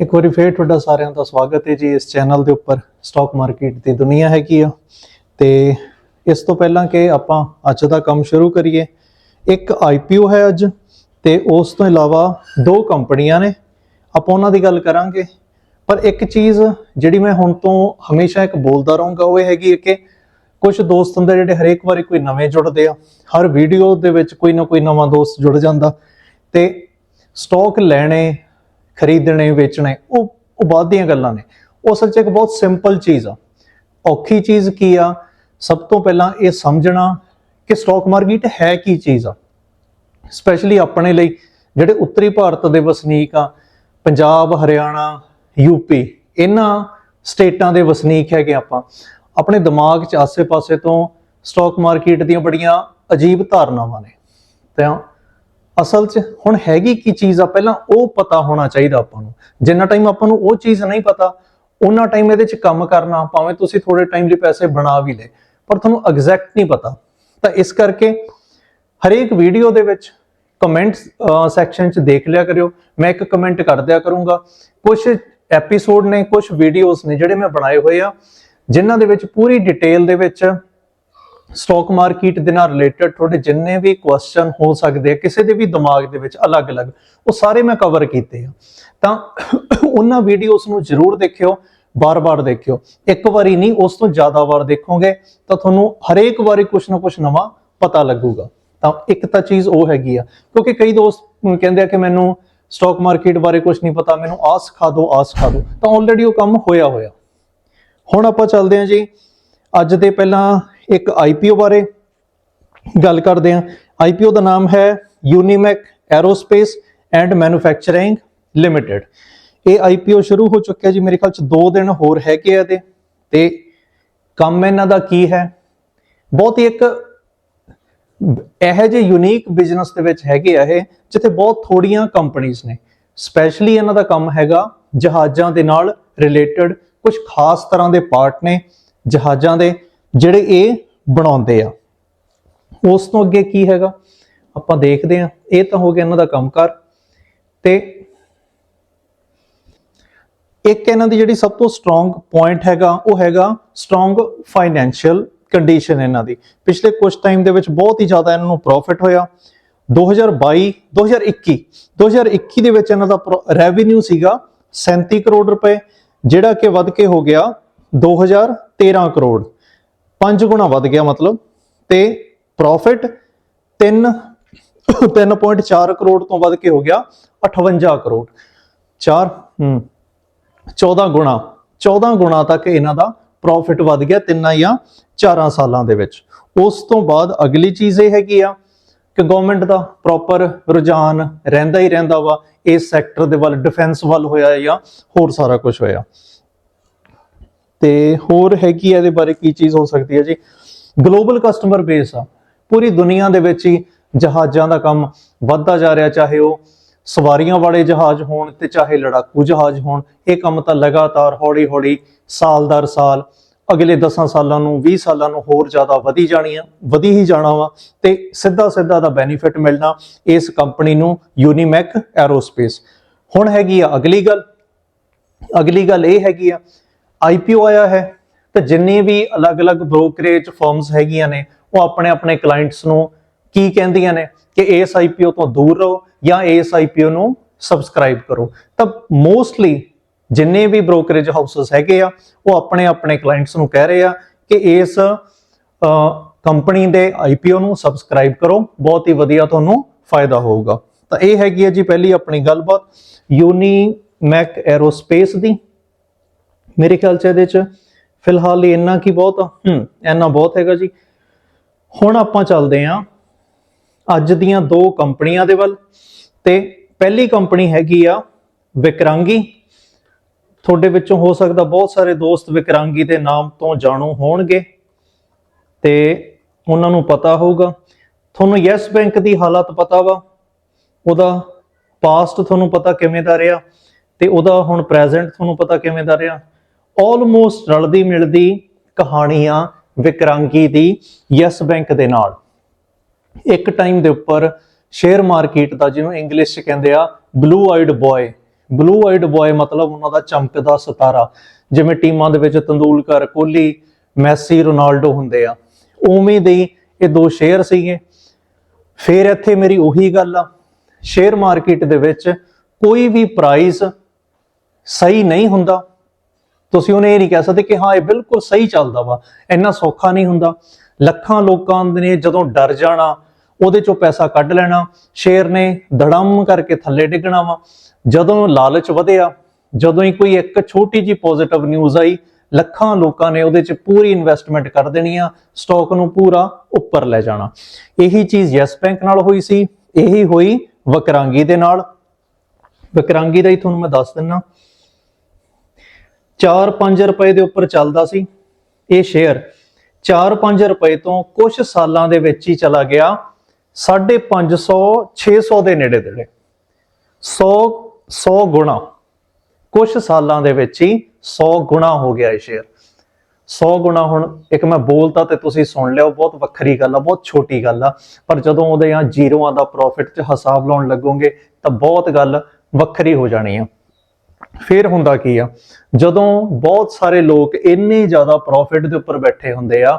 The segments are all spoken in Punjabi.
ਇੱਕ ਵਾਰੀ ਫੇਰ ਤੁਹਾਡਾ ਸਾਰਿਆਂ ਦਾ ਸਵਾਗਤ ਹੈ ਜੀ ਇਸ ਚੈਨਲ ਦੇ ਉੱਪਰ। ਸਟਾਕ ਮਾਰਕੀਟ ਦੀ ਦੁਨੀਆ ਹੈਗੀ ਆ। ਤੇ ਇਸ ਤੋਂ ਪਹਿਲਾਂ ਕਿ ਆਪਾਂ ਅੱਜ ਦਾ ਕੰਮ ਸ਼ੁਰੂ ਕਰੀਏ। ਇੱਕ ਆਈਪੀਓ ਹੈ ਅੱਜ ਤੇ ਉਸ ਤੋਂ ਇਲਾਵਾ ਦੋ ਕੰਪਨੀਆਂ ਨੇ। ਆਪਾਂ ਉਹਨਾਂ ਦੀ ਗੱਲ ਕਰਾਂਗੇ। ਪਰ ਇੱਕ ਚੀਜ਼ ਜਿਹੜੀ ਮੈਂ ਹੁਣ ਤੋਂ ਹਮੇਸ਼ਾ ਇੱਕ ਬੋਲਦਾ ਰਹੂੰਗਾ ਉਹ ਇਹ ਹੈਗੀ ਹੈ ਕਿ ਕੁਝ ਦੋਸਤ ਹੁੰਦੇ ਜਿਹੜੇ ਹਰੇਕ ਵਾਰੀ ਕੋਈ ਨਵੇਂ ਜੁੜਦੇ ਆ। ਹਰ ਵੀਡੀਓ ਦੇ ਵਿੱਚ ਕੋਈ ਨਾ ਕੋਈ ਨਵਾਂ ਦੋਸਤ ਜੁੜ ਜਾਂਦਾ। ਤੇ ਸਟਾਕ ਲੈਣੇ ਖਰੀਦਣੇ, ਵੇਚਣੇ, ਉਹ ਉਹ ਬਾਅਦ ਦੀਆਂ ਗੱਲਾਂ ਨੇ। ਉਹ ਅਸਲ 'ਚ ਇੱਕ ਬਹੁਤ ਸਿੰਪਲ ਚੀਜ਼ ਆ। ਔਖੀ ਚੀਜ਼ ਕੀ ਆ? ਸਭ ਤੋਂ ਪਹਿਲਾਂ ਇਹ ਸਮਝਣਾ ਕਿ ਸਟਾਕ ਮਾਰਕੀਟ ਹੈ ਕੀ ਚੀਜ਼ ਆ। ਸਪੈਸ਼ਲੀ ਆਪਣੇ ਲਈ ਜਿਹੜੇ ਉੱਤਰੀ ਭਾਰਤ ਦੇ ਵਸਨੀਕ ਆ, ਪੰਜਾਬ, ਹਰਿਆਣਾ ਯੂਪੀ ਇਹਨਾਂ ਸਟੇਟਾਂ ਦੇ ਵਸਨੀਕ ਹੈਗੇ ਆਪਾਂ। ਆਪਣੇ ਦਿਮਾਗ 'ਚ ਆਸੇ-ਪਾਸੇ ਤੋਂ ਸਟਾਕ ਮਾਰਕੀਟ ਦੀਆਂ ਬੜੀਆਂ ਅਜੀਬ ਧਾਰਨਾਵਾਂ ਨੇ। ਤਾਂ ਅਸਲ 'ਚ ਹੁਣ ਹੈਗੀ ਕੀ ਚੀਜ਼ ਆ, ਪਹਿਲਾਂ ਉਹ ਪਤਾ ਹੋਣਾ ਚਾਹੀਦਾ ਆਪਾਂ ਨੂੰ। ਜਿੰਨਾ ਟਾਈਮ ਆਪਾਂ ਨੂੰ ਉਹ ਚੀਜ਼ ਨਹੀਂ ਪਤਾ ਉਹਨਾਂ ਟਾਈਮ ਇਹਦੇ 'ਚ ਕੰਮ ਕਰਨਾ, ਭਾਵੇਂ ਤੁਸੀਂ ਥੋੜੇ ਟਾਈਮ ਲਈ ਪੈਸੇ ਬਣਾ ਵੀ ਲੇ ਪਰ ਤੁਹਾਨੂੰ ਐਗਜ਼ੈਕਟ ਨਹੀਂ ਪਤਾ। ਤਾਂ ਇਸ ਕਰਕੇ ਹਰੇਕ ਵੀਡੀਓ ਦੇ ਵਿੱਚ ਕਮੈਂਟਸ ਸੈਕਸ਼ਨ 'ਚ ਦੇਖ ਲਿਆ ਕਰਿਓ। ਮੈਂ ਇੱਕ ਕਮੈਂਟ ਕਰ ਦਿਆ ਕਰੂੰਗਾ। ਕੁਝ ਐਪੀਸੋਡ ਨੇ ਕੁਝ ਵੀਡੀਓਜ਼ ਨੇ ਜਿਹੜੇ ਮੈਂ ਬਣਾਏ ਹੋਏ ਆ, ਜਿਨ੍ਹਾਂ ਦੇ ਵਿੱਚ ਪੂਰੀ ਡਿਟੇਲ ਦੇ ਵਿੱਚ ਸਟਾਕ ਮਾਰਕੀਟ ਦੇ ਨਾਲ ਰਿਲੇਟਡ ਤੁਹਾਡੇ ਜਿੰਨੇ ਵੀ ਕੁਐਸਚਨ ਹੋ ਸਕਦੇ ਆ, ਕਿਸੇ ਦੇ ਵੀ ਦਿਮਾਗ ਦੇ ਵਿੱਚ ਅਲੱਗ-ਅਲੱਗ, ਉਹ ਸਾਰੇ ਮੈਂ ਕਵਰ ਕੀਤੇ ਆ। ਤਾਂ ਉਹਨਾਂ ਵੀਡੀਓਜ਼ ਨੂੰ ਜ਼ਰੂਰ ਦੇਖਿਓ, ਬਾਰ-ਬਾਰ ਦੇਖਿਓ। ਇੱਕ ਵਾਰੀ ਨਹੀਂ, ਉਸ ਤੋਂ ਜ਼ਿਆਦਾ ਵਾਰ ਦੇਖੋਗੇ, ਤਾਂ ਤੁਹਾਨੂੰ ਹਰੇਕ ਵਾਰੀ ਕੁਝ ਨਾ ਕੁਝ ਨਵਾਂ ਪਤਾ ਲੱਗੂਗਾ। ਤਾਂ ਇੱਕ ਤਾਂ ਚੀਜ਼ ਉਹ ਹੈਗੀ ਆ, ਕਿਉਂਕਿ ਕਈ ਦੋਸਤ ਕਹਿੰਦੇ ਆ ਕਿ ਮੈਨੂੰ ਸਟਾਕ ਮਾਰਕੀਟ ਬਾਰੇ ਕੁਝ ਨਹੀਂ ਪਤਾ, ਮੈਨੂੰ ਆਹ ਸਿਖਾ ਦਿਓ ਆਹ ਸਿਖਾ ਦਿਓ ਤਾਂ ਆਲਰੇਡੀ ਉਹ ਕੰਮ ਹੋਇਆ ਹੋਇਆ ਹੁਣ ਆਪਾਂ ਚੱਲਦੇ ਹਾਂ ਜੀ। ਅੱਜ ਦੇ ਪਹਿਲਾਂ ਇੱਕ ਆਈਪੀਓ ਬਾਰੇ ਗੱਲ ਕਰਦੇ ਹਾਂ। ਆਈਪੀਓ ਦਾ ਨਾਮ ਹੈ Unimech Aerospace and Manufacturing Limited ਇਹ ਆਈਪੀਓ ਸ਼ੁਰੂ ਹੋ ਚੁੱਕਿਆ ਜੀ, ਮੇਰੇ ਖਿਆਲ ਚ 2 ਦਿਨ ਹੋਰ ਹੈਗੇ ਆ ਇਹਦੇ। ਤੇ ਕੰਮ ਇਹਨਾਂ ਦਾ ਕੀ ਹੈ? ਬਹੁਤ ਹੀ ਇੱਕ ਇਹੋ ਜਿਹੇ ਯੂਨੀਕ ਬਿਜ਼ਨਸ ਦੇ ਵਿੱਚ ਹੈਗੇ ਆ ਇਹ, ਜਿੱਥੇ ਬਹੁਤ ਥੋੜੀਆਂ ਕੰਪਨੀਆਂ ਨੇ। ਸਪੈਸ਼ਲੀ ਇਹਨਾਂ ਦਾ ਕੰਮ ਹੈਗਾ ਜਹਾਜ਼ਾਂ ਦੇ ਨਾਲ ਰਿਲੇਟਡ ਕੁਝ ਖਾਸ ਤਰ੍ਹਾਂ ਦੇ ਪਾਰਟ ਨੇ, ਜਹਾਜ਼ਾਂ ਦੇ ਜਿਹੜੇ ਇਹ ਬਣਾਉਂਦੇ ਆ। ਉਸ ਤੋਂ ਅੱਗੇ ਕੀ ਹੈਗਾ? ਆਪਾਂ ਦੇਖਦੇ ਆ ਇਹ ਤਾਂ ਹੋ ਗਿਆ ਇਹਨਾਂ ਦਾ ਕੰਮਕਾਰ। ਤੇ ਇੱਕ ਇਹਨਾਂ ਦੀ ਜਿਹੜੀ ਸਭ ਤੋਂ ਸਟਰੋਂਗ ਪੁਆਇੰਟ ਹੈਗਾ, ਉਹ ਹੈਗਾ ਸਟਰੋਂਗ ਫਾਈਨੈਂਸ਼ੀਅਲ ਕੰਡੀਸ਼ਨ ਇਹਨਾਂ ਦੀ। ਪਿਛਲੇ ਕੁਝ ਟਾਈਮ ਦੇ ਵਿੱਚ ਬਹੁਤ ਹੀ ਜ਼ਿਆਦਾ ਇਹਨਾਂ ਨੂੰ ਪ੍ਰੋਫਿਟ ਹੋਇਆ। 2022 2021 2021 ਦੇ ਵਿੱਚ ਇਹਨਾਂ ਦਾ ਰੈਵਨਿਊ ਸੀਗਾ 37 ਕਰੋੜ ਰੁਪਏ, ਜਿਹੜਾ ਕਿ ਵੱਧ ਕੇ ਹੋ ਗਿਆ 2013 ਕਰੋੜ। 5 ਗੁਣਾ ਵੱਧ ਗਿਆ ਮਤਲਬ, ਤੇ ਪ੍ਰੋਫਿਟ 3 3.4 ਕਰੋੜ ਤੋਂ ਵੱਧ ਕੇ ਹੋ ਗਿਆ 58 ਕਰੋੜ। 4 ਹੂੰ 14 ਗੁਣਾ 14 ਗੁਣਾ ਤੱਕ ਇਹਨਾਂ ਦਾ ਪ੍ਰੋਫਿਟ ਵੱਧ ਗਿਆ ਤਿੰਨਾਂ ਜਾਂ ਚਾਰਾਂ ਸਾਲਾਂ ਦੇ ਵਿੱਚ। ਉਸ ਤੋਂ ਬਾਅਦ ਅਗਲੀ ਚੀਜ਼ ਇਹ ਹੈਗੀ ਆ ਕਿ ਗਵਰਨਮੈਂਟ ਦਾ ਪ੍ਰੋਪਰ ਰੁਝਾਨ ਰਹਿੰਦਾ ਹੀ ਰਹਿੰਦਾ ਵਾ, ਇਸ ਸੈਕਟਰ ਦੇ ਵੱਲ ਡਿਫੈਂਸ ਵੱਲ ਹੋਇਆ ਜਾਂ ਹੋਰ ਸਾਰਾ ਕੁਝ ਹੋਇਆ। ਤੇ ਹੋਰ ਹੈਗੀ ਆ ਇਹਦੇ ਬਾਰੇ ਕੀ ਚੀਜ਼ ਹੋ ਸਕਦੀ ਹੈ ਜੀ? ਗਲੋਬਲ ਕਸਟਮਰ ਬੇਸ ਆ। ਪੂਰੀ ਦੁਨੀਆ ਦੇ ਵਿੱਚ ਹੀ ਜਹਾਜ਼ਾਂ ਦਾ ਕੰਮ ਵੱਧਦਾ ਜਾ ਰਿਹਾ, ਚਾਹੇ ਉਹ ਸਵਾਰੀਆਂ ਵਾਲੇ ਜਹਾਜ਼ ਹੋਣ ਤੇ ਚਾਹੇ ਲੜਾਕੂ ਜਹਾਜ਼ ਹੋਣ, ਇਹ ਕੰਮ ਤਾਂ ਲਗਾਤਾਰ ਹੌਲੀ-ਹੌਲੀ, ਸਾਲ ਦਰ ਸਾਲ, ਅਗਲੇ 10 ਸਾਲਾਂ ਨੂੰ 20 ਸਾਲਾਂ ਨੂੰ ਹੋਰ ਜ਼ਿਆਦਾ ਵਧੀ ਜਾਣੀ ਆ, ਵਧੀ ਹੀ ਜਾਣਾ ਵਾ ਤੇ ਸਿੱਧਾ ਸਿੱਧਾ ਦਾ ਬੈਨੀਫਿਟ ਮਿਲਣਾ ਇਸ ਕੰਪਨੀ ਨੂੰ ਯੂਨੀਮੈਕ ਐਰੋਸਪੇਸ ਹੁਣ ਹੈਗੀ ਆ ਅਗਲੀ ਗੱਲ। ਅਗਲੀ ਗੱਲ ਇਹ ਹੈਗੀ ਆ ਆਈਪੀਓ ਆਇਆ ਹੈ ਤੇ ਜਿੰਨੇ ਵੀ ਅਲੱਗ-ਅਲੱਗ ਬ੍ਰੋਕਰੇਜ ਫਰਮਸ ਹੈਗੀਆਂ ਨੇ, ਉਹ ਆਪਣੇ ਆਪਣੇ ਕਲਾਇੰਟਸ ਨੂੰ ਕੀ ਕਹਿੰਦੀਆਂ ਨੇ ਕਿ ਇਸ ਆਈਪੀਓ ਤੋਂ ਦੂਰ ਰਹੋ ਜਾਂ ਇਸ ਆਈਪੀਓ ਨੂੰ ਸਬਸਕ੍ਰਾਈਬ ਕਰੋ। ਤਾਂ ਮੋਸਟਲੀ ਜਿੰਨੇ ਵੀ ਬ੍ਰੋਕਰੇਜ ਹਾਊਸਸ ਹੈਗੇ ਆ, ਉਹ ਆਪਣੇ ਆਪਣੇ ਕਲਾਇੰਟਸ ਨੂੰ ਕਹਿ ਰਹੇ ਆ ਕਿ ਇਸ ਕੰਪਨੀ ਦੇ ਆਈਪੀਓ ਨੂੰ ਸਬਸਕ੍ਰਾਈਬ ਕਰੋ, ਬਹੁਤ ਹੀ ਵਧੀਆ ਤੁਹਾਨੂੰ ਫਾਇਦਾ ਹੋਊਗਾ। ਤਾਂ ਇਹ ਹੈਗੀ ਹੈ ਜੀ ਪਹਿਲੀ ਆਪਣੀ ਗੱਲਬਾਤ ਯੂਨੀਮੈਕ ਐਰੋਸਪੇਸ ਦੀ। ਮੇਰੇ ਖਿਆਲ ਚ ਇਹਦੇ ਚ ਫਿਲਹਾਲ ਇੰਨਾ ਕੀ ਬਹੁਤ ਆ। ਹੂੰ, ਇੰਨਾ ਬਹੁਤ ਹੈਗਾ ਜੀ। ਹੁਣ ਆਪਾਂ ਚੱਲਦੇ ਆਂ ਅੱਜ ਦੀਆਂ ਦੋ ਕੰਪਨੀਆਂ ਦੇ ਵੱਲ। ਤੇ ਪਹਿਲੀ ਕੰਪਨੀ ਹੈਗੀ ਆ ਵਿਕਰਾਂਗੀ। ਤੁਹਾਡੇ ਵਿੱਚੋਂ ਹੋ ਸਕਦਾ ਬਹੁਤ ਸਾਰੇ ਦੋਸਤ ਵਿਕਰਾਂਗੀ ਦੇ ਨਾਮ ਤੋਂ ਜਾਣੂ ਹੋਣਗੇ। ਤੇ ਉਹਨਾਂ ਨੂੰ ਪਤਾ ਹੋਊਗਾ। ਤੁਹਾਨੂੰ ਯੈਸ ਬੈਂਕ ਦੀ ਹਾਲਤ ਪਤਾ ਵਾ। ਉਹਦਾ ਪਾਸਟ ਤੁਹਾਨੂੰ ਪਤਾ ਕਿਵੇਂ ਦਾ ਰਿਹਾ। ਤੇ ਉਹਦਾ ਹੁਣ ਪ੍ਰੈਜ਼ੈਂਟ ਤੁਹਾਨੂੰ ਪਤਾ ਕਿਵੇਂ ਦਾ ਰਿਹਾ। ਆਲਮੋਸਟ ਰਲਦੀ ਮਿਲਦੀ ਕਹਾਣੀਆਂ ਵਿਕਰਾਂਗੀ ਦੀ ਯੈਸ ਬੈਂਕ ਦੇ ਨਾਲ। ਇੱਕ ਟਾਈਮ ਦੇ ਉੱਪਰ ਸ਼ੇਅਰ ਮਾਰਕੀਟ ਦਾ ਜਿਹਨੂੰ ਇੰਗਲਿਸ਼ ਚ ਕਹਿੰਦੇ ਆ blue eyed boy blue eyed boy ਮਤਲਬ ਉਹਨਾਂ ਦਾ ਚਮਕਦਾ ਸਿਤਾਰਾ। ਜਿਵੇਂ ਟੀਮਾਂ ਦੇ ਵਿੱਚ ਤੰਦੂਲਕਰ ਕੋਹਲੀ, ਮੈਸੀ, ਰੋਨਾਲਡੋ ਹੁੰਦੇ ਆ। ਉਵੇਂ ਦੇ ਇਹ ਦੋ ਸ਼ੇਅਰ ਸੀਗੇ। ਫਿਰ ਇੱਥੇ ਮੇਰੀ ਉਹੀ ਗੱਲ ਆ। ਸ਼ੇਅਰ ਮਾਰਕੀਟ ਦੇ ਵਿੱਚ ਕੋਈ ਵੀ ਪ੍ਰਾਈਸ ਸਹੀ ਨਹੀਂ ਹੁੰਦਾ। ਤੁਸੀਂ ਉਹਨੇ ਇਹ ਨਹੀਂ ਕਹਿ ਸਕਦੇ ਕਿ ਹਾਂ, ਇਹ ਬਿਲਕੁਲ ਸਹੀ ਚੱਲਦਾ ਵਾ। ਇੰਨਾ ਸੌਖਾ ਨਹੀਂ ਹੁੰਦਾ। ਲੱਖਾਂ ਲੋਕਾਂ ਨੇ ਜਦੋਂ ਡਰ ਜਾਣਾ, ਉਹਦੇ ਚੋਂ ਪੈਸਾ ਕੱਢ ਲੈਣਾ ਸ਼ੇਅਰ ਨੇ ਧੜਮ ਕਰਕੇ ਥੱਲੇ ਡਿੱਗਣਾ ਵਾ। ਜਦੋਂ ਲਾਲਚ ਵਧਿਆ, ਜਦੋਂ ਹੀ ਕੋਈ ਇੱਕ ਛੋਟੀ ਜੀ ਪੋਜ਼ਿਟਿਵ ਨਿਊਜ਼ ਆਈ, ਲੱਖਾਂ ਲੋਕਾਂ ਨੇ ਉਹਦੇ 'ਚ ਪੂਰੀ ਇਨਵੈਸਟਮੈਂਟ ਕਰ ਦੇਣੀ ਆ ਸਟਾਕ ਨੂੰ ਪੂਰਾ ਉੱਪਰ ਲੈ ਜਾਣਾ। ਇਹੀ ਚੀਜ਼ ਯੈਸ ਬੈਂਕ ਨਾਲ ਹੋਈ ਸੀ, ਇਹੀ ਹੋਈ ਵਕਰਾਂਗੀ ਦੇ ਨਾਲ। ਵਕਰਾਂਗੀ ਦਾ ਹੀ ਤੁਹਾਨੂੰ ਮੈਂ ਦੱਸ ਦਿੰਨਾ। 4-5 ਰੁਪਏ ਦੇ ਉੱਪਰ ਚੱਲਦਾ ਸੀ ਇਹ ਸ਼ੇਅਰ 4-5 ਰੁਪਏ ਤੋਂ ਕੁਝ ਸਾਲਾਂ ਦੇ ਵਿੱਚ ਹੀ ਚਲਾ ਗਿਆ 550 600 ਦੇ ਨੇੜੇ ਤੇੜੇ। 100 100 ਗੁਣਾ। ਕੁਝ ਸਾਲਾਂ ਦੇ ਵਿੱਚ ਹੀ 100 ਗੁਣਾ ਹੋ ਗਿਆ ਇਹ ਸ਼ੇਅਰ 100 ਗੁਣਾ ਹੁਣ, ਇੱਕ ਮੈਂ ਬੋਲਤਾ ਤੇ ਤੁਸੀਂ ਸੁਣ ਲਿਓ, ਬਹੁਤ ਵੱਖਰੀ ਗੱਲ ਆ, ਬਹੁਤ ਛੋਟੀ ਗੱਲ ਆ, ਪਰ ਜਦੋਂ ਉਹਦੇ ਆ ਜ਼ੀਰੋਆਂ ਦਾ ਪ੍ਰੋਫਿਟ 'ਚ ਹਿਸਾਬ ਲਾਉਣ ਲੱਗੋਗੇ ਤਾਂ ਬਹੁਤ ਗੱਲ ਵੱਖਰੀ ਹੋ ਜਾਣੀ ਆ। ਫਿਰ ਹੁੰਦਾ ਕੀ ਆ? ਜਦੋਂ ਬਹੁਤ ਸਾਰੇ ਲੋਕ ਇੰਨੇ ਜ਼ਿਆਦਾ ਪ੍ਰੋਫਿਟ ਦੇ ਉੱਪਰ ਬੈਠੇ ਹੁੰਦੇ ਆ,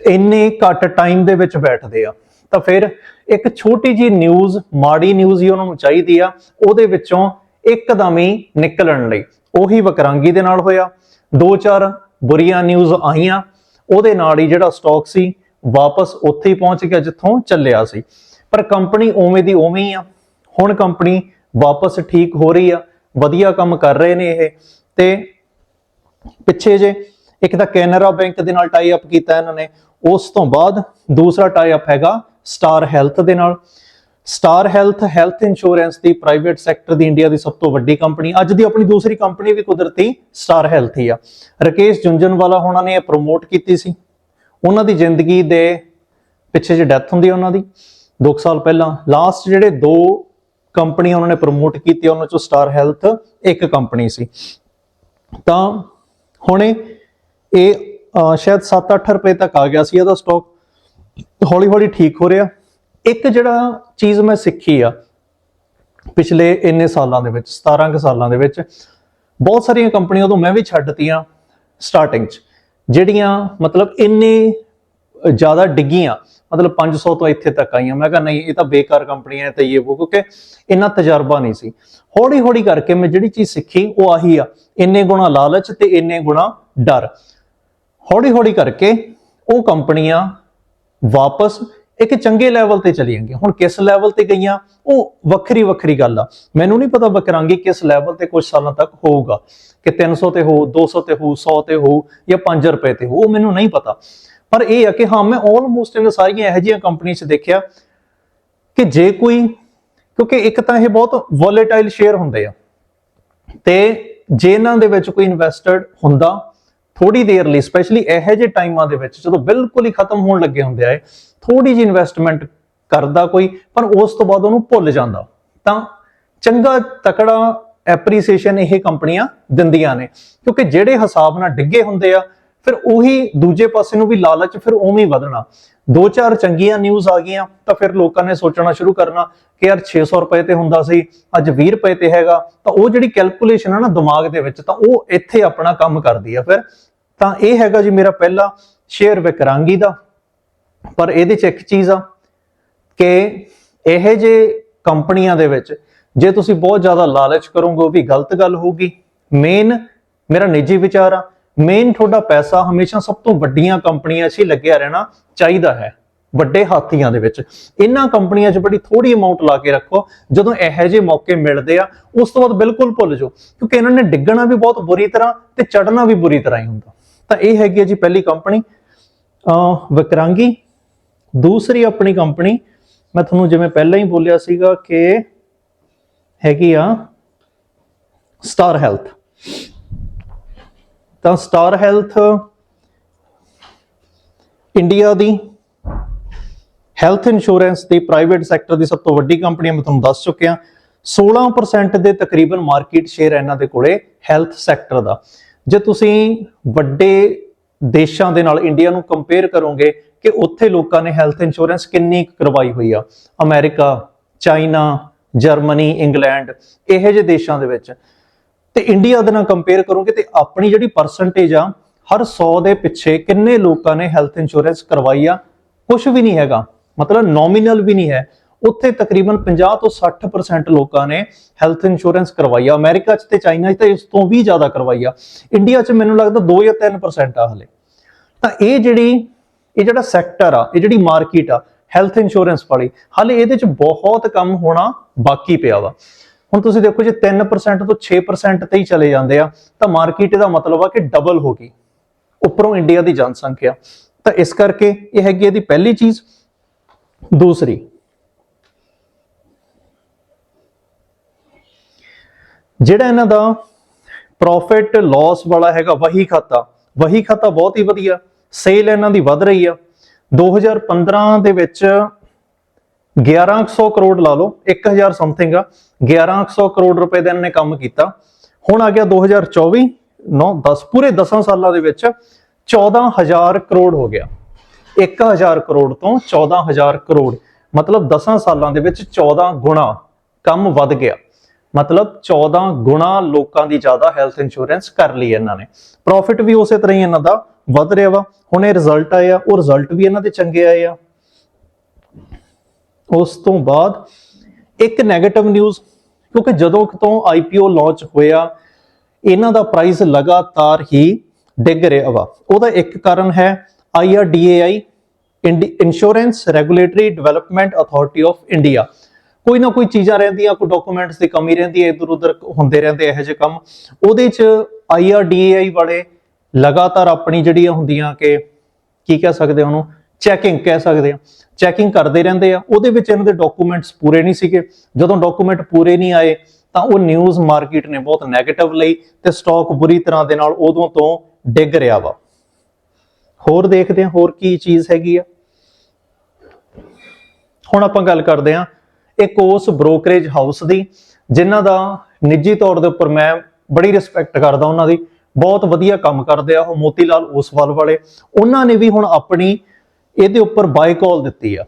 ਇੰਨੇ ਘੱਟ ਟਾਈਮ ਦੇ ਵਿੱਚ ਬੈਠਦੇ ਆ, ਤਾਂ ਫਿਰ ਇੱਕ ਛੋਟੀ ਜੀ ਨਿਊਜ਼ ਮਾੜੀ ਨਿਊਜ਼ ਹੀ ਉਹਨਾਂ ਨੂੰ ਚਾਹੀਦੀ ਆ, ਉਹਦੇ ਵਿੱਚੋਂ ਇੱਕਦਮ ਹੀ ਨਿਕਲਣ ਲਈ। ਉਹੀ ਵਕਰਾਂਗੀ ਦੇ ਨਾਲ ਹੋਇਆ। ਦੋ ਚਾਰ ਬੁਰੀਆਂ ਨਿਊਜ਼ ਆਈਆਂ, ਉਹਦੇ ਨਾਲ ਹੀ ਜਿਹੜਾ ਸਟਾਕ ਸੀ, ਵਾਪਸ ਉੱਥੇ ਹੀ ਪਹੁੰਚ ਗਿਆ ਜਿੱਥੋਂ ਚੱਲਿਆ ਸੀ। ਪਰ ਕੰਪਨੀ ਉਵੇਂ ਦੀ ਉਵੇਂ ਹੀ ਆ। ਹੁਣ ਕੰਪਨੀ ਵਾਪਸ ਠੀਕ ਹੋ ਰਹੀ ਆ। ਵਧੀਆ ਕੰਮ ਕਰ ਰਹੇ ਨੇ ਇਹ। ਤੇ ਪਿੱਛੇ ਜੇ ਇੱਕ ਤਾਂ ਕੈਨਰਾ ਬੈਂਕ ਦੇ ਨਾਲ ਟਾਈ ਅਪ ਕੀਤਾ ਇਹਨਾਂ ਨੇ। ਉਸ ਤੋਂ ਬਾਅਦ ਦੂਸਰਾ ਟਾਈ ਅਪ ਹੈਗਾ ਸਟਾਰ ਹੈਲਥ ਦੇ ਨਾਲ। ਸਟਾਰ ਹੈਲਥ ਹੈਲਥ ਇੰਸ਼ੋਰੈਂਸ ਦੀ ਪ੍ਰਾਈਵੇਟ ਸੈਕਟਰ ਦੀ ਇੰਡੀਆ ਦੀ ਸਭ ਤੋਂ ਵੱਡੀ ਕੰਪਨੀ ਅੱਜ ਦੀ ਆਪਣੀ ਦੂਸਰੀ ਕੰਪਨੀ ਵੀ ਕੁਦਰਤੀ ਸਟਾਰ ਹੈਲਥ ਹੀ ਆ। ਰਕੇਸ਼ ਜੁੰਜਨਵਾਲਾ ਹੋਣਾ ਨੇ ਇਹ ਪ੍ਰਮੋਟ ਕੀਤੀ ਸੀ। ਉਹਨਾਂ ਦੀ ਜ਼ਿੰਦਗੀ ਦੇ ਪਿੱਛੇ ਜੇ ਡੈਥ ਹੁੰਦੀ ਹੈ ਉਹਨਾਂ ਦੀ। 2 ਸਾਲ ਪਹਿਲਾਂ। ਲਾਸਟ ਜਿਹੜੇ ਦੋ ਕੰਪਨੀਆਂ ਉਹਨਾਂ ਨੇ ਪ੍ਰਮੋਟ ਕੀਤੀ, ਉਹਨਾਂ ਚੋਂ ਸਟਾਰ ਹੈਲਥ ਇੱਕ ਕੰਪਨੀ ਸੀ। ਤਾਂ ਹੁਣੇ ਇਹ ਸ਼ਾਇਦ 7-8 ਰੁਪਏ ਤੱਕ ਆ ਗਿਆ ਸੀ ਇਹਦਾ ਸਟਾਕ ਹੌਲੀ ਹੌਲੀ ਠੀਕ ਹੋ ਰਿਹਾ। ਇੱਕ ਜਿਹੜਾ ਚੀਜ਼ ਮੈਂ ਸਿੱਖੀ ਆ, ਪਿਛਲੇ ਇੰਨੇ ਸਾਲਾਂ ਦੇ ਵਿੱਚ 17 ਕੁ ਸਾਲਾਂ ਦੇ ਵਿੱਚ, ਬਹੁਤ ਸਾਰੀਆਂ ਕੰਪਨੀਆਂ ਤੋਂ ਮੈਂ ਵੀ ਛੱਡਤੀਆਂ ਸਟਾਰਟਿੰਗ 'ਚ, ਜਿਹੜੀਆਂ ਮਤਲਬ ਇੰਨੇ ਜ਼ਿਆਦਾ ਡਿੱਗੀਆਂ। ਮਤਲਬ 500 ਤੋਂ ਇੱਥੇ ਤੱਕ ਆਈਆਂ। ਮੈਂ ਕਿਹਾ, ਨਹੀਂ, ਇਹ ਤਾਂ ਬੇਕਾਰ ਕੰਪਨੀਆਂ ਹੈ ਤੇ ਇਹ ਉਹ ਕਿਉਂਕਿ ਇੰਨਾ ਤਜਰਬਾ ਨਹੀਂ ਸੀ। ਹੌਲੀ ਹੌਲੀ ਕਰਕੇ ਮੈਂ ਜਿਹੜੀ ਚੀਜ਼ ਸਿੱਖੀ, ਉਹ ਆਹੀ ਆ। ਇੰਨੇ ਗੁਣਾ ਲਾਲਚ ਤੇ ਇੰਨੇ ਗੁਣਾ ਡਰ। ਹੌਲੀ ਹੌਲੀ ਕਰਕੇ ਉਹ ਕੰਪਨੀਆਂ ਵਾਪਸ ਇੱਕ ਚੰਗੇ ਲੈਵਲ ਤੇ ਚਲੀ ਗਈਆਂ। ਹੁਣ ਕਿਸ ਲੈਵਲ ਤੇ ਗਈਆਂ? ਉਹ ਵੱਖਰੀ ਵੱਖਰੀ ਗੱਲ ਆ। ਮੈਨੂੰ ਨਹੀਂ ਪਤਾ ਬਕਰਾਂਗੀ ਕਿਸ ਲੈਵਲ ਤੇ ਕੁਝ ਸਾਲਾਂ ਤੱਕ ਹੋਊਗਾ। ਕਿ 300 ਤੇ ਹੋ 200 ਤੇ ਹੋ 100 ਤੇ ਹੋ ਜਾਂ 5 ਰੁਪਏ ਤੇ ਹੋ ਉਹ ਮੈਨੂੰ ਨਹੀਂ ਪਤਾ। ਪਰ ਇਹ ਆ ਕਿ ਹਾਂ, ਮੈਂ ਆਲਮੋਸਟ ਇਹਨਾਂ ਸਾਰੀਆਂ ਇਹੋ ਜਿਹੀਆਂ ਕੰਪਨੀ 'ਚ ਦੇਖਿਆ ਕਿ ਜੇ ਕੋਈ, ਕਿਉਂਕਿ ਇੱਕ ਤਾਂ ਇਹ ਬਹੁਤ ਵੋਲੇਟਾਈਲ ਸ਼ੇਅਰ ਹੁੰਦੇ ਆ। ਤੇ ਜੇ ਇਹਨਾਂ ਦੇ ਵਿੱਚ ਕੋਈ ਇਨਵੈਸਟਡ ਹੁੰਦਾ ਥੋੜੀ ਦੇਰ ਲਈ ਸਪੈਸ਼ਲੀ ਇਹੋ ਜਿਹੇ ਟਾਈਮਾਂ ਦੇ ਵਿੱਚ, ਜਦੋਂ ਬਿਲਕੁਲ ਹੀ ਖਤਮ ਹੋਣ ਲੱਗੇ ਹੁੰਦੇ ਆ ਥੋੜੀ ਜਿਹੀ ਇਨਵੈਸਟਮੈਂਟ ਕਰਦਾ ਕੋਈ, ਪਰ ਉਸ ਤੋਂ ਬਾਅਦ ਉਹਨੂੰ ਭੁੱਲ ਜਾਂਦਾ। ਤਾਂ ਚੰਗਾ ਤਕੜਾ ਐਪਰੀਸੀਏਸ਼ਨ ਇਹ ਕੰਪਨੀਆਂ ਦਿੰਦੀਆਂ ਨੇ, ਕਿਉਂਕਿ ਜਿਹੜੇ ਹਿਸਾਬ ਨਾਲ ਡਿੱਗੇ ਹੁੰਦੇ ਆ ਫਿਰ ਉਹੀ ਦੂਜੇ ਪਾਸੇ ਨੂੰ ਵੀ ਲਾਲਚ ਫਿਰ ਉਵੇਂ ਹੀ ਵਧਣਾ। ਦੋ ਚਾਰ ਚੰਗੀਆਂ ਨਿਊਜ਼ ਆ ਗਈਆਂ ਤਾਂ ਫਿਰ ਲੋਕਾਂ ਨੇ ਸੋਚਣਾ ਸ਼ੁਰੂ ਕਰਨਾ ਕਿ ਯਾਰ 600 ਰੁਪਏ ਤੇ ਹੁੰਦਾ ਸੀ, ਅੱਜ 20 ਰੁਪਏ ਤੇ ਹੈਗਾ। ਤਾਂ ਉਹ ਜਿਹੜੀ ਕੈਲਕੂਲੇਸ਼ਨ ਆ ਨਾ ਦਿਮਾਗ ਦੇ ਵਿੱਚ ਤਾਂ ਉਹ ਇੱਥੇ ਆਪਣਾ ਕੰਮ ਕਰਦੀ ਆ ਫਿਰ। ਤਾਂ ਇਹ ਹੈਗਾ ਜੀ ਮੇਰਾ ਪਹਿਲਾ ਸ਼ੇਅਰ ਵਿਕਰਾਂਗੀ ਦਾ। ਪਰ ਇਹਦੇ ਚ ਇੱਕ ਚੀਜ਼ ਆ ਕਿ ਇਹ ਜੇ ਕੰਪਨੀਆਂ ਦੇ ਵਿੱਚ ਜੇ ਤੁਸੀਂ ਬਹੁਤ ਜ਼ਿਆਦਾ ਲਾਲਚ ਕਰੋਗੇ ਉਹ ਵੀ ਗਲਤ ਗੱਲ ਹੋਊਗੀ। ਮੇਨ ਮੇਰਾ ਨਿੱਜੀ ਵਿਚਾਰ ਆ। ਮੇਨ ਤੁਹਾਡਾ ਪੈਸਾ ਹਮੇਸ਼ਾ ਸਭ ਤੋਂ ਵੱਡੀਆਂ ਕੰਪਨੀਆਂ 'ਚ ਹੀ ਲੱਗਿਆ ਰਹਿਣਾ ਚਾਹੀਦਾ ਹੈ, ਵੱਡੇ ਹਾਥੀਆਂ ਦੇ ਵਿੱਚ। ਇਹਨਾਂ ਕੰਪਨੀਆਂ 'ਚ ਬੜੀ ਥੋੜੀ ਅਮਾਉਂਟ ਲਾ ਕੇ ਰੱਖੋ, ਜਦੋਂ ਇਹੋ ਜਿਹੇ ਮੌਕੇ ਮਿਲਦੇ ਆ, ਉਸ ਤੋਂ ਬਾਅਦ ਬਿਲਕੁਲ ਭੁੱਲ ਜਾਓ, ਕਿਉਂਕਿ ਇਹਨਾਂ ਨੇ ਡਿੱਗਣਾ ਵੀ ਬਹੁਤ ਬੁਰੀ ਤਰ੍ਹਾਂ ਤੇ ਚੜਨਾ ਵੀ ਬੁਰੀ ਤਰ੍ਹਾਂ ਹੀ ਹੁੰਦਾ। ਤਾਂ ਇਹ ਹੈਗੀ ਹੈ ਜੀ ਪਹਿਲੀ ਕੰਪਨੀ ਵਿਕਰਾਂਗੀ। ਦੂਸਰੀ ਆਪਣੀ ਕੰਪਨੀ, ਮੈਂ ਤੁਹਾਨੂੰ ਜਿਵੇਂ ਪਹਿਲਾਂ ਹੀ ਬੋਲਿਆ ਸੀਗਾ ਕਿ ਹੈਗੀ ਆ ਸਟਾਰ ਹੈਲਥ ਤਾਂ ਸਟਾਰ ਹੈਲਥ ਇੰਡੀਆ ਦੀ ਹੈਲਥ ਇੰਸ਼ੋਰੈਂਸ ਦੀ ਪ੍ਰਾਈਵੇਟ ਸੈਕਟਰ ਦੀ ਸਭ ਤੋਂ ਵੱਡੀ ਕੰਪਨੀ ਮੈਂ ਤੁਹਾਨੂੰ ਦੱਸ ਚੁੱਕਿਆ। 16% ਦੇ ਤਕਰੀਬਨ ਮਾਰਕੀਟ ਸ਼ੇਅਰ ਇਹਨਾਂ ਦੇ ਕੋਲੇ ਹੈਲਥ ਸੈਕਟਰ ਦਾ। ਜੇ ਤੁਸੀਂ ਵੱਡੇ ਦੇਸ਼ਾਂ ਦੇ ਨਾਲ ਇੰਡੀਆ ਨੂੰ ਕੰਪੇਅਰ ਕਰੋਗੇ ਕਿ ਉੱਥੇ ਲੋਕਾਂ ਨੇ ਹੈਲਥ ਇੰਸ਼ੋਰੈਂਸ ਕਿੰਨੀ ਕੁ ਕਰਵਾਈ ਹੋਈ ਆ, ਅਮਰੀਕਾ, ਚਾਈਨਾ, ਜਰਮਨੀ, ਇੰਗਲੈਂਡ, ਇਹੋ ਜਿਹੇ ਦੇਸ਼ਾਂ ਦੇ ਵਿੱਚ ਤੇ ਇੰਡੀਆ ਦੇ ਨਾਲ ਕੰਪੇਅਰ ਕਰੋਗੇ ਤੇ ਆਪਣੀ ਜਿਹੜੀ ਪਰਸੈਂਟੇਜ ਆ, ਹਰ 100 ਦੇ ਪਿੱਛੇ ਕਿੰਨੇ ਲੋਕਾਂ ਨੇ ਹੈਲਥ ਇੰਸ਼ੋਰੈਂਸ ਕਰਵਾਈ ਆ? ਕੁਝ ਵੀ ਨਹੀਂ ਹੈਗਾ। ਮਤਲਬ ਨੋਮੀਨਲ ਵੀ ਨਹੀਂ ਹੈ। ਉੱਥੇ ਤਕਰੀਬਨ 50 ਤੋਂ 60% ਲੋਕਾਂ ਨੇ ਹੈਲਥ ਇੰਸ਼ੋਰੈਂਸ ਕਰਵਾਈ ਆ। ਅਮਰੀਕਾ 'ਚ ਤੇ ਚਾਈਨਾ 'ਚ ਤਾਂ ਇਸ ਤੋਂ ਵੀ ਜ਼ਿਆਦਾ ਕਰਵਾਈ ਆ। ਇੰਡੀਆ 'ਚ ਮੈਨੂੰ ਲੱਗਦਾ 2 ਜਾਂ 3% ਆ ਹਲੇ। ਤਾਂ ਇਹ ਜਿਹੜੀ, ਇਹ ਜਿਹੜਾ ਸੈਕਟਰ ਆ, ਇਹ ਜਿਹੜੀ ਮਾਰਕੀਟ ਆ ਹੈਲਥ ਇੰਸ਼ੋਰੈਂਸ ਵਾਲੀ, ਹਾਲੇ ਇਹਦੇ 'ਚ ਬਹੁਤ ਕੰਮ ਹੋਣਾ ਬਾਕੀ ਪਿਆ ਵਾ। ਹੁਣ ਤੁਸੀਂ ਦੇਖੋ ਜੇ 3% ਤੋਂ 6% ਤੇ ਹੀ ਚਲੇ ਜਾਂਦੇ ਆ। ਤਾਂ ਮਾਰਕੀਟ ਦਾ ਮਤਲਬ ਆ ਕਿ ਡਬਲ ਹੋ ਗਈ। ਉੱਪਰੋਂ ਇੰਡੀਆ ਦੀ ਜਨਸੰਖਿਆ। ਤਾਂ ਇਸ ਕਰਕੇ ਇਹ ਹੈਗੀ ਇਹਦੀ ਪਹਿਲੀ ਚੀਜ਼। ਦੂਸਰੀ, ਜਿਹੜਾ ਇਹਨਾਂ ਦਾ ਪ੍ਰੋਫਿਟ ਲਾਸ ਵਾਲਾ ਹੈਗਾ, ਵਹੀ ਖਾਤਾ। ਵਹੀ ਖਾਤਾ ਬਹੁਤ ਹੀ ਵਧੀਆ। ਸੇਲ ਇਹਨਾਂ ਦੀ ਵੱਧ ਰਹੀ ਆ। 2015 ਦੇ ਵਿੱਚ 1100 ਕਰੋੜ ਲਾ ਲਓ 1000 ਸਮਥਿੰਗ ਆ 1100 ਕਰੋੜ ਰੁਪਏ ਦਾ ਇਹਨਾਂ ਨੇ ਕੰਮ ਕੀਤਾ। ਹੁਣ ਆ ਗਿਆ 2024 9 10 ਪੂਰੇ 10 ਸਾਲਾਂ ਦੇ ਵਿੱਚ 14000 ਕਰੋੜ ਹੋ ਗਿਆ। 1000 ਕਰੋੜ ਤੋਂ 14000 ਕਰੋੜ, ਮਤਲਬ 10 ਸਾਲਾਂ ਦੇ ਵਿੱਚ 14 ਗੁਣਾ ਕੰਮ ਵੱਧ ਗਿਆ। ਮਤਲਬ 14 ਗੁਣਾ ਲੋਕਾਂ ਦੀ ਜ਼ਿਆਦਾ ਹੈਲਥ ਇੰਸ਼ੋਰੈਂਸ ਕਰ ਲਈ ਇਹਨਾਂ ਨੇ। ਪ੍ਰੋਫਿਟ ਵੀ ਉਸੇ ਤਰ੍ਹਾਂ ਹੀ ਇਹਨਾਂ ਦਾ ਵੱਧ ਰਿਹਾ ਵਾ। ਹੁਣ ਇਹ ਰਿਜ਼ਲਟ ਆਇਆ ਉਹ ਰਿਜ਼ਲਟ ਵੀ ਇਹਨਾਂ ਦੇ ਚੰਗੇ ਆਏ ਆ। ਉਸ ਤੋਂ ਬਾਅਦ ਇੱਕ 네ਗੇਟਿਵ ਨਿਊਜ਼ ਕਿਉਂਕਿ ਜਦੋਂ ਤੋਂ ਆਈਪੀਓ ਲਾਂਚ ਹੋਇਆ, ਇਹਨਾਂ ਦਾ ਪ੍ਰਾਈਸ ਲਗਾਤਾਰ ਹੀ ਡਿੱਗ ਰਿਹਾ ਵਾ। ਉਹਦਾ ਇੱਕ ਕਾਰਨ ਹੈ IRDAI insurance regulatory development authority of India ਕੋਈ ਨਾ ਕੋਈ ਚੀਜ਼ਾਂ ਰਹਿੰਦੀਆਂ, ਕੋਈ ਡਾਕੂਮੈਂਟਸ ਦੀ ਕਮੀ ਰਹਿੰਦੀ ਹੈ ਇਧਰ ਉਧਰ ਹੁੰਦੇ ਰਹਿੰਦੇ ਇਹੋ ਜਿਹੇ ਕੰਮ। ਉਹਦੇ ਚ ਆਈਆਰਡੀਏਆਈ ਵਾਲੇ ਲਗਾਤਾਰ ਆਪਣੀ ਜਿਹੜੀਆਂ ਹੁੰਦੀਆਂ ਕਿ ਕੀ ਕਹਿ ਸਕਦੇ ਉਹਨੂੰ ਚੈਕਿੰਗ ਕਹਿ ਸਕਦੇ ਆ ਚੈਕਿੰਗ ਕਰਦੇ ਰਹਿੰਦੇ ਆ। ਉਹਦੇ ਵਿੱਚ ਇਹਨਾਂ ਦੇ ਡਾਕੂਮੈਂਟਸ ਪੂਰੇ ਨਹੀਂ ਸੀਗੇ। ਜਦੋਂ ਡਾਕੂਮੈਂਟ ਪੂਰੇ ਨਹੀਂ ਆਏ, ਤਾਂ ਉਹ ਨਿਊਜ਼ ਮਾਰਕੀਟ ਨੇ ਬਹੁਤ 네ਗੇਟਿਵ ਲਈ ਤੇ ਸਟਾਕ ਬੁਰੀ ਤਰ੍ਹਾਂ ਦੇ ਨਾਲ ਉਦੋਂ ਤੋਂ ਡਿੱਗ ਰਿਹਾ ਵਾ। ਹੋਰ ਦੇਖਦੇ ਹਾਂ, ਹੋਰ ਕੀ ਚੀਜ਼ ਹੈਗੀ ਆ। ਹੁਣ ਆਪਾਂ ਗੱਲ ਕਰਦੇ ਹਾਂ ਇੱਕ ਉਸ ਬ੍ਰੋਕਰੇਜ ਹਾਊਸ ਦੀ, ਜਿਨ੍ਹਾਂ ਦਾ ਨਿੱਜੀ ਤੌਰ ਦੇ ਉੱਪਰ ਮੈਂ ਬੜੀ ਰਿਸਪੈਕਟ ਕਰਦਾ ਉਹਨਾਂ ਦੀ। ਬਹੁਤ ਵਧੀਆ ਕੰਮ ਕਰਦੇ ਆ ਉਹ ਮੋਤੀ ਲਾਲ ਓਸਵਾਲ ਵਾਲੇ। ਉਹਨਾਂ ਨੇ ਵੀ ਹੁਣ ਆਪਣੀ ਇਹਦੇ ਉੱਪਰ ਬਾਈ ਕਾਲ ਦਿੱਤੀ ਆ।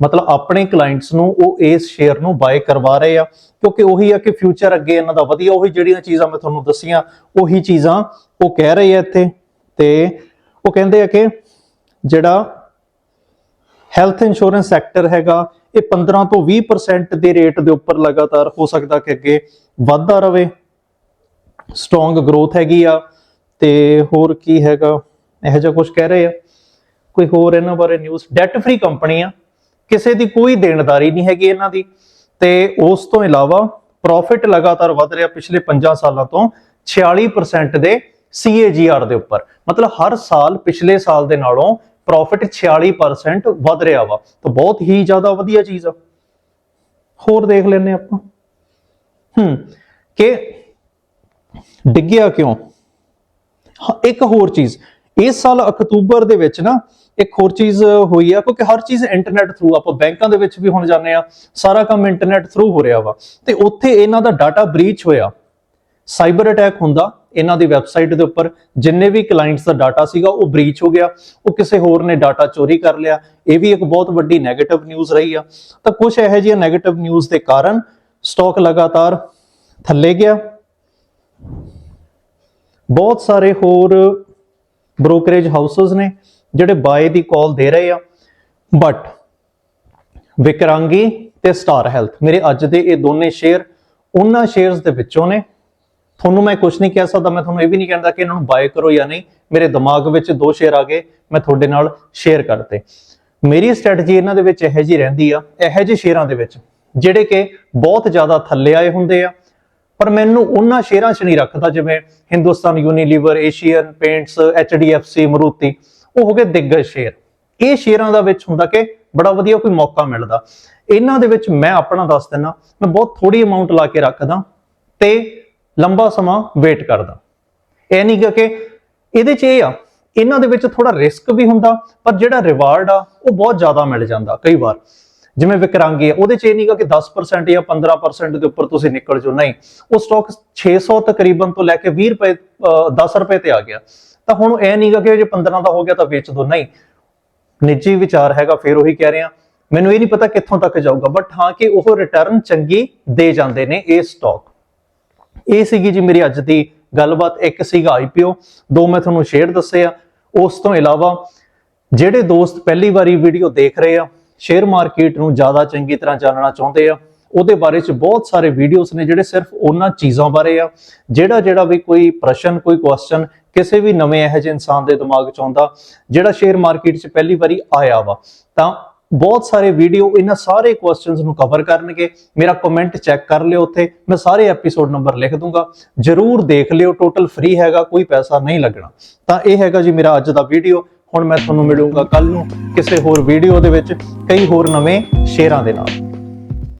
ਮਤਲਬ ਆਪਣੇ ਕਲਾਇੰਟਸ ਨੂੰ ਉਹ ਇਸ ਸ਼ੇਅਰ ਨੂੰ ਬਾਈ ਕਰਵਾ ਰਹੇ ਆ, ਕਿਉਂਕਿ ਉਹੀ ਆ ਕਿ ਫਿਊਚਰ ਅੱਗੇ ਇਹਨਾਂ ਦਾ ਵਧੀਆ, ਉਹੀ ਜਿਹੜੀਆਂ ਚੀਜ਼ਾਂ ਮੈਂ ਤੁਹਾਨੂੰ ਦੱਸੀਆਂ, ਉਹੀ ਚੀਜ਼ਾਂ ਉਹ ਕਹਿ ਰਹੇ ਆ ਇੱਥੇ। ਤੇ ਉਹ ਕਹਿੰਦੇ ਆ ਕਿ ਜਿਹੜਾ ਹੈਲਥ ਇੰਸ਼ੋਰੈਂਸ ਸੈਕਟਰ ਹੈਗਾ, ਇਹ 15 ਤੋਂ 20% ਦੇ ਰੇਟ ਦੇ ਉੱਪਰ ਲਗਾਤਾਰ ਹੋ ਸਕਦਾ ਕਿ ਅੱਗੇ ਵੱਧਦਾ ਰਹੇ ਸਟਰੋਂਗ ਗਰੋਥ ਹੈਗੀ ਆ। ਤੇ ਹੋਰ ਕੀ ਹੈਗਾ? ਇਹੋ ਜਿਹਾ ਕੁਝ ਕਹਿ ਰਹੇ ਆ। ਕੋਈ ਹੋਰ ਇਹਨਾਂ ਬਾਰੇ ਨਿਊਜ਼ ਡੈਟ ਫ੍ਰੀ ਕੰਪਨੀ ਆ। ਕਿਸੇ ਦੀ ਕੋਈ ਦੇਣਦਾਰੀ ਨਹੀਂ ਹੈਗੀ ਇਹਨਾਂ ਦੀ। ਤੇ ਉਸ ਤੋਂ ਇਲਾਵਾ ਪ੍ਰੋਫਿਟ ਲਗਾਤਾਰ ਵਧ ਰਿਹਾ ਪਿਛਲੇ 5 ਸਾਲਾਂ ਤੋਂ 46% ਦੇ CAGR ਦੇ ਉੱਪਰ। ਮਤਲਬ ਹਰ ਸਾਲ ਪਿਛਲੇ ਸਾਲ ਦੇ ਨਾਲੋਂ ਪ੍ਰੋਫਿਟ 46% ਵਧ ਰਿਹਾ ਵਾ। ਤਾਂ ਬਹੁਤ ਹੀ ਜ਼ਿਆਦਾ ਵਧੀਆ ਚੀਜ਼ ਆ। ਹੋਰ ਦੇਖ ਲੈਨੇ ਆਪਾਂ। ਹੂੰ, ਕਿ ਡਿੱਗਿਆ ਕਿਉਂ? ਇੱਕ ਹੋਰ ਚੀਜ਼। ਇਸ ਸਾਲ ਅਕਤੂਬਰ ਦੇ ਵਿੱਚ ਨਾ ਇੱਕ ਹੋਰ ਚੀਜ਼ ਹੋਈ ਆ, ਕਿਉਂਕਿ ਹਰ ਚੀਜ਼ ਇੰਟਰਨੈਟ ਥਰੂ ਆਪਾਂ ਬੈਂਕਾਂ ਦੇ ਵਿੱਚ ਵੀ ਹੁਣ ਜਾਂਦੇ ਆ, ਸਾਰਾ ਕੰਮ ਇੰਟਰਨੈਟ ਥਰੂ ਹੋ ਰਿਹਾ ਵਾ। ਤੇ ਉੱਥੇ ਇਹਨਾਂ ਦਾ ਡਾਟਾ ਬ੍ਰੀਚ ਹੋਇਆ। ਸਾਈਬਰ ਅਟੈਕ ਹੁੰਦਾ ਇਹਨਾਂ ਦੀ ਵੈਬਸਾਈਟ ਦੇ ਉੱਪਰ, ਜਿੰਨੇ ਵੀ ਕਲਾਇੰਟਸ ਦਾ ਡਾਟਾ ਸੀਗਾ, ਉਹ ਬ੍ਰੀਚ ਹੋ ਗਿਆ। ਉਹ ਕਿਸੇ ਹੋਰ ਨੇ ਡਾਟਾ ਚੋਰੀ ਕਰ ਲਿਆ। ਇਹ ਵੀ ਇੱਕ ਬਹੁਤ ਵੱਡੀ 네ਗੇਟਿਵ ਨਿਊਜ਼ ਰਹੀ ਆ। ਤਾਂ ਕੁਝ ਇਹੋ ਜਿਹੀਆਂ 네ਗੇਟਿਵ ਨਿਊਜ਼ ਦੇ ਕਾਰਨ ਸਟਾਕ ਲਗਾਤਾਰ ਥੱਲੇ ਗਿਆ। ਬਹੁਤ ਸਾਰੇ ਹੋਰ ਬ੍ਰੋਕਰੇਜ ਹਾਊਸਸ ਨੇ, ਜਿਹੜੇ ਬਾਏ ਦੀ ਕਾਲ ਦੇ ਰਹੇ ਆ। ਬਟ ਵਿਕਰਾਂਗੀ ਤੇ ਸਟਾਰ ਹੈਲਥ ਮੇਰੇ ਅੱਜ ਦੇ ਇਹ ਦੋਨੇ ਸ਼ੇਅਰ ਉਹਨਾਂ ਸ਼ੇਅਰਸ ਦੇ ਵਿੱਚੋਂ ਨੇ। ਤੁਹਾਨੂੰ ਮੈਂ ਕੁਝ ਨਹੀਂ ਕਹਿ ਸਕਦਾ, ਮੈਂ ਤੁਹਾਨੂੰ ਇਹ ਵੀ ਨਹੀਂ ਕਹਿੰਦਾ ਕਿ ਇਹਨਾਂ ਨੂੰ ਬਾਏ ਕਰੋ ਜਾਂ ਨਹੀਂ। ਮੇਰੇ ਦਿਮਾਗ ਵਿੱਚ ਦੋ ਸ਼ੇਅਰ ਆ ਗਏ, ਮੈਂ ਤੁਹਾਡੇ ਨਾਲ ਸ਼ੇਅਰ ਕਰਤੇ। ਮੇਰੀ ਸਟ੍ਰੈਟਜੀ ਇਹਨਾਂ ਦੇ ਵਿੱਚ ਇਹੋ ਜੀ ਰਹਿੰਦੀ ਆ, ਇਹੋ ਜਿਹੇ ਸ਼ੇਅਰਾਂ ਦੇ ਵਿੱਚ, ਜਿਹੜੇ ਕਿ ਬਹੁਤ ਜ਼ਿਆਦਾ ਥੱਲੇ ਆਏ ਹੁੰਦੇ ਆ। ਪਰ ਮੈਨੂੰ ਉਹਨਾਂ ਸ਼ੇਅਰਾਂ 'ਚ ਨਹੀਂ ਰੱਖਦਾ, ਜਿਵੇਂ Hindustan Unilever Asian Paints HDFC Maruti ਉਹ ਹੋ ਗਏ ਦਿੱਗਜ ਸ਼ੇਅਰ ਇਹ ਸ਼ੇਅਰਾਂ ਦਾ ਵਿੱਚ ਹੁੰਦਾ ਕਿ ਬੜਾ ਵਧੀਆ ਕੋਈ ਮੌਕਾ ਮਿਲਦਾ। ਇਹਨਾਂ ਦੇ ਵਿੱਚ ਮੈਂ ਆਪਣਾ ਦੱਸ ਦਿੰਨਾ, ਮੈਂ ਬਹੁਤ ਥੋੜੀ ਅਮਾਉਂਟ ਲਾ ਕੇ ਰੱਖਦਾ ਤੇ ਲੰਬਾ ਸਮਾਂ ਵੇਟ ਕਰਦਾ। ਇਹ ਨਹੀਂ ਕਿ ਇਹਦੇ 'ਚ ਇਹ ਆ, ਇਹਨਾਂ ਦੇ ਵਿੱਚ ਥੋੜਾ ਰਿਸਕ ਵੀ ਹੁੰਦਾ, ਪਰ ਜਿਹੜਾ ਰਿਵਾਰਡ ਆ, ਉਹ ਬਹੁਤ ਜ਼ਿਆਦਾ ਮਿਲ ਜਾਂਦਾ ਕਈ ਵਾਰ। ਜਿਵੇਂ ਵਿਕਰਾਂਗੀ ਆ ਉਹਦੇ 'ਚ ਇਹ ਨਹੀਂਗਾ ਕਿ 10% ਜਾਂ 15% ਦੇ ਉੱਪਰ ਤੁਸੀਂ ਨਿਕਲ ਜਾਓ, ਨਹੀਂ। ਉਹ ਸਟਾਕ 600 ਤਕਰੀਬਨ ਤੋਂ ਲੈ ਕੇ 20 ਰੁਪਏ, ਅਹ 10 ਰੁਪਏ ਤੇ ਆ ਗਿਆ। ਤਾਂ ਹੁਣ ਇਹ ਨਹੀਂਗਾ ਕਿ ਜੇ 15 ਦਾ ਹੋ ਗਿਆ ਤਾਂ ਵੇਚ ਦੋ, ਨਹੀਂ। ਨਿੱਜੀ ਵਿਚਾਰ ਹੈਗਾ, ਫਿਰ ਉਹੀ ਕਹਿ ਰਿਹਾ। ਮੈਨੂੰ ਇਹ ਨਹੀਂ ਪਤਾ ਕਿੱਥੋਂ ਤੱਕ ਜਾਊਗਾ ਬਟ ਹਾਂ ਕਿ ਉਹ ਰਿਟਰਨ ਚੰਗੀ ਦੇ ਜਾਂਦੇ ਨੇ ਇਹ ਸਟਾਕ ਇਹ ਸੀਗੀ ਜੀ ਮੇਰੀ ਅੱਜ ਦੀ ਗੱਲਬਾਤ, ਇੱਕ ਸੀਗਾ ਆਈਪੀਓ ਦੋ ਮੈਂ ਤੁਹਾਨੂੰ ਸ਼ੇਅਰ ਦੱਸੇ ਆ। ਉਸ ਤੋਂ ਇਲਾਵਾ ਜਿਹੜੇ ਦੋਸਤ ਪਹਿਲੀ ਵਾਰੀ ਵੀਡੀਓ ਦੇਖ ਰਹੇ ਆ ਸ਼ੇਅਰ ਮਾਰਕੀਟ ਨੂੰ ਜ਼ਿਆਦਾ ਚੰਗੀ ਤਰ੍ਹਾਂ ਜਾਣਨਾ ਚਾਹੁੰਦੇ ਆ। ਉਹਦੇ ਬਾਰੇ ਚ ਬਹੁਤ ਸਾਰੇ ਵੀਡੀਓਜ਼ ਨੇ ਜਿਹੜੇ ਸਿਰਫ ਉਹਨਾਂ ਚੀਜ਼ਾਂ ਬਾਰੇ ਆ। ਜਿਹੜਾ ਜਿਹੜਾ ਵੀ ਕੋਈ ਪ੍ਰਸ਼ਨ, ਕੋਈ ਕੁਐਸਚਨ ਕਿਸੇ ਵੀ ਨਵੇਂ ਇਹੋ ਜਿਹੇ ਇਨਸਾਨ ਦੇ ਦਿਮਾਗ ਚ ਆਉਂਦਾ, ਜਿਹੜਾ ਸ਼ੇਅਰ ਮਾਰਕੀਟ ਚ ਪਹਿਲੀ ਵਾਰੀ ਆਇਆ ਵਾ, ਤਾਂ ਬਹੁਤ ਸਾਰੇ ਵੀਡੀਓ ਇਹਨਾਂ ਸਾਰੇ ਕੁਐਸਚਨਸ ਨੂੰ ਕਵਰ ਕਰਨਗੇ। ਮੇਰਾ ਕਮੈਂਟ ਚੈੱਕ ਕਰ ਲਿਓ ਉੱਥੇ। ਮੈਂ ਸਾਰੇ ਐਪੀਸੋਡ ਨੰਬਰ ਲਿਖ ਦੂੰਗਾ। ਜਰੂਰ ਦੇਖ ਲਿਓ। ਟੋਟਲ ਫ੍ਰੀ ਹੈਗਾ, ਕੋਈ ਪੈਸਾ ਨਹੀਂ ਲੱਗਣਾ। ਤਾਂ ਇਹ ਹੈਗਾ ਜੀ ਮੇਰਾ ਅੱਜ ਦਾ ਵੀਡੀਓ ਹੁਣ ਮੈਂ ਤੁਹਾਨੂੰ ਮਿਲੂੰਗਾ ਕੱਲ ਨੂੰ ਕਿਸੇ ਹੋਰ ਵੀਡੀਓ ਦੇ ਵਿੱਚ ਕਈ ਹੋਰ ਨਵੇਂ ਸ਼ੇਅਰਾਂ ਦੇ ਨਾਲ।